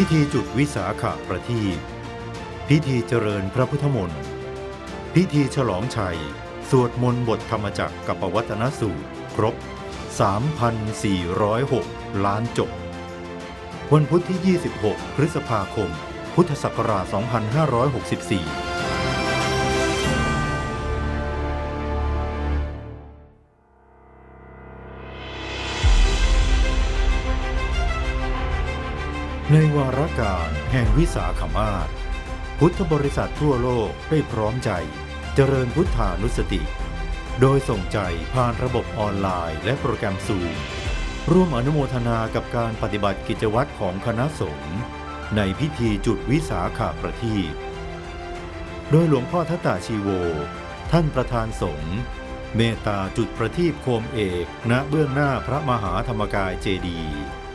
พิธีจุดวิสาขะประทีปพิธีเจริญพระพุทธมนต์ พิธีฉลองชัย สวดมนต์บทธรรมจักรกับปวัตนสูตร ครบ 3,406 ล้านจบ วันพุธที่ 26 พฤษภาคม พุทธศักราช 2564 ในวาระการแห่งวิสาขมาศพุทธบริษัททั่วโลกได้พร้อมใจ เจริญพุทธานุสติ โดยส่งใจผ่านระบบออนไลน์และโปรแกรมซูมร่วมอนุโมทนากับการปฏิบัติกิจวัตรของคณะสงฆ์ในพิธีจุดวิสาขาประทีปโดยหลวงพ่อทัตตาชีโว ท่านประธานสงฆ์เมตตาจุดประทีปโคมเอกณเบื้องหน้าพระมหาธรรมกายเจดีย์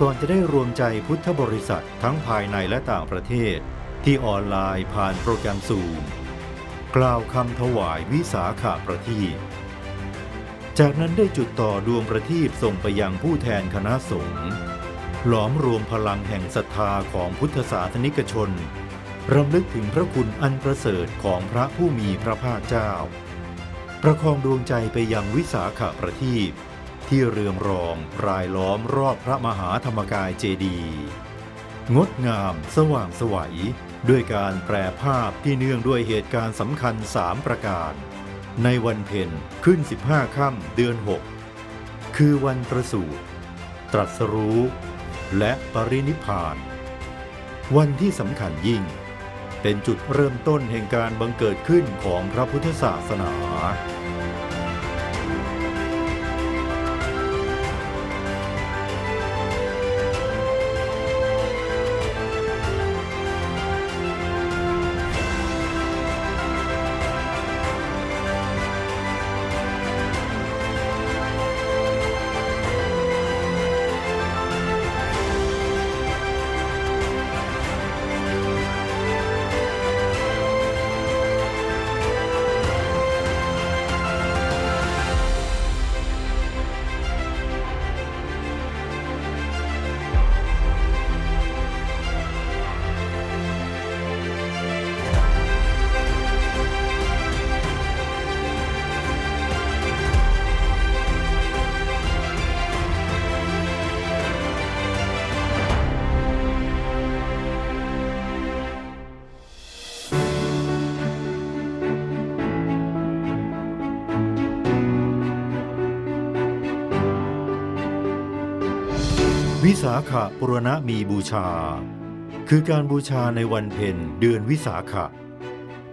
ก่อนจะได้รวมใจพุทธบริษัททั้งภายในและต่างประเทศ ที่ออนไลน์ผ่านโปรแกรมซูมกล่าวคำถวายวิสาขาประทีปจากนั้นได้จุดต่อดวงประทีปส่งไปยังผู้แทนคณะสงฆ์หลอมรวมพลังแห่งศรัทธาของพุทธศาสนิกชนรำลึกถึงพระคุณอันประเสริฐของพระผู้มีพระภาคเจ้า ประคองดวงใจไปยังวิสาขาประทีป ที่เรืองรองรายล้อมรอบพระมหาธรรมกายเจดีย์งดงามสว่างไสวัย ด้วยการแปรภาพที่เนื่องด้วยเหตุการณ์สำคัญสามประการ ในวันเพ็ญขึ้น 15 ค่ำเดือน 6 คือวันประสูติตรัสรู้ และปรินิพาน วันที่สำคัญยิ่ง เป็นจุดเริ่มต้นแห่งการบังเกิดขึ้นของพระพุทธศาสนา วิสาขะปุรณมีบูชา คือการบูชาในวันเพ็ญเดือนวิสาขะ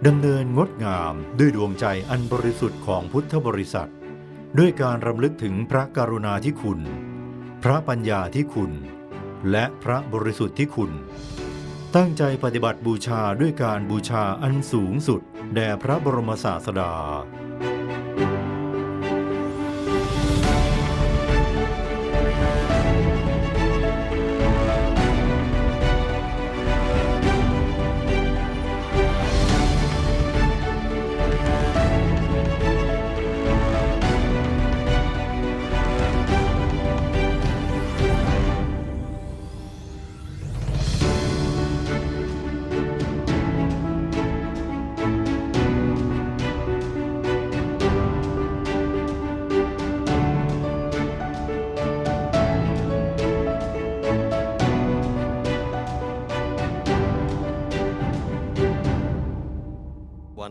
ดำเนินงดงามด้วยดวงใจอันบริสุทธิ์ของพุทธบริษัท ด้วยการรำลึกถึงพระกรุณาธิคุณ พระปัญญาธิคุณ และพระบริสุทธิ์ที่คุณ ตั้งใจปฏิบัติบูชาด้วยการบูชาอันสูงสุด แด่พระบรมศาสดา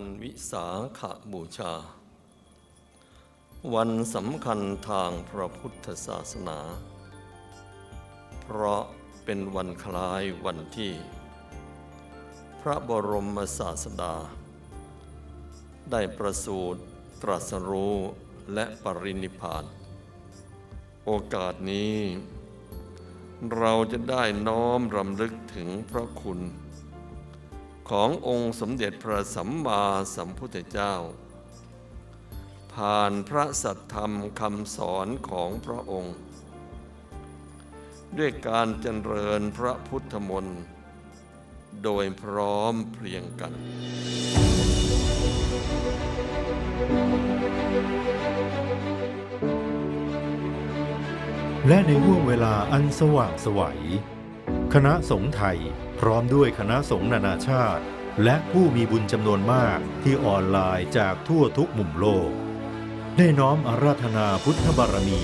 วันวิสาขบูชา วันสำคัญทางพระพุทธศาสนา เพราะเป็นวันคล้ายวันที่ พระบรมศาสดา ได้ประสูติตรัสรู้และปรินิพพาน โอกาสนี้ เราจะได้น้อมรำลึกถึงพระคุณ ขององค์สมเด็จพระสัมมาสัมพุทธเจ้า ผ่านพระสัทธรรมคำสอนของพระองค์ ด้วยการเจริญพระพุทธมนต์โดยพร้อมเพรียงกัน และในห่วงเวลาอันสว่างไสวัย คณะสงฆ์ไทย พร้อมด้วยคณะสงฆ์นานาชาติ และผู้มีบุญจำนวนมากที่ออนไลน์จากทั่วทุกมุมโลก ได้น้อมอาราธนาพุทธบารมี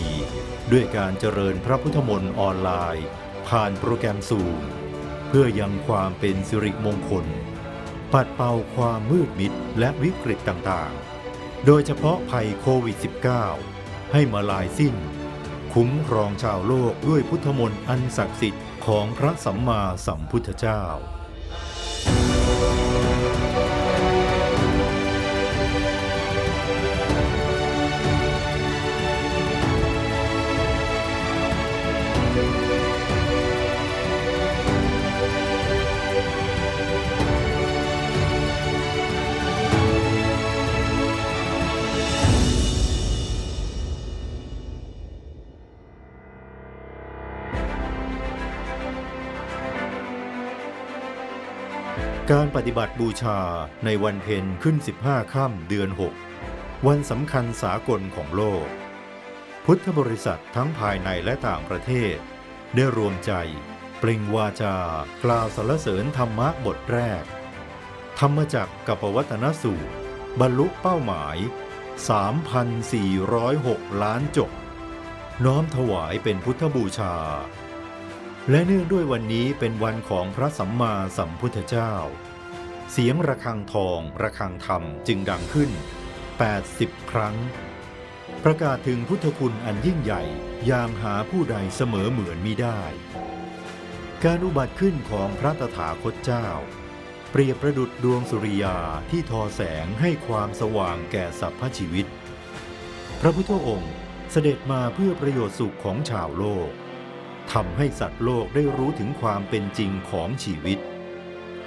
ด้วยการเจริญพระพุทธมนต์ออนไลน์ ผ่านโปรแกรมซูมเพื่อยังความเป็นสิริมงคล ปัดเป่าความมืดมิดและวิกฤตต่างๆ โดยเฉพาะภัยโควิด -19 ให้มาลายสิ้น คุ้มครองชาวโลกด้วยพุทธมนต์อันศักดิ์สิทธิ์ ของพระสัมมาสัมพุทธเจ้า การปฏิบัติบูชาในวันเพ็ญขึ้น 15 ค่ำเดือน 6 วันสำคัญสากลของโลก พุทธบริษัททั้งภายในและต่างประเทศ ได้รวมใจ เปล่งวาจา กล่าวสรรเสริญธรรมะบทแรก ธรรมจักกับวัตนสูตร บรรลุเป้าหมาย 3,406 ล้านจบ น้อมถวายเป็นพุทธบูชา และเนื่องด้วยวันนี้เป็นวันของพระสัมมาสัมพุทธเจ้า เสียงระฆังทองระฆังธรรมจึงดังขึ้น 80 ครั้ง ประกาศถึงพุทธคุณอันยิ่งใหญ่ ยามหาผู้ใดเสมอเหมือนมิได้ การอุบัติขึ้นของพระตถาคตเจ้า เปรียบประดุดดวงสุริยาที่ทอแสงให้ความสว่างแก่สรรพชีวิต พระพุทธองค์เสด็จมาเพื่อประโยชน์สุขของชาวโลก ทำให้สัตว์โลกได้รู้ถึงความเป็นจริงของชีวิต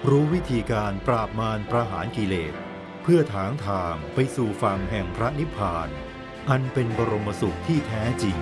รู้วิธีการปราบมารประหารกิเลส เพื่อถางทางไปสู่ฝั่งแห่งพระนิพพาน อันเป็นบรมสุขที่แท้จริง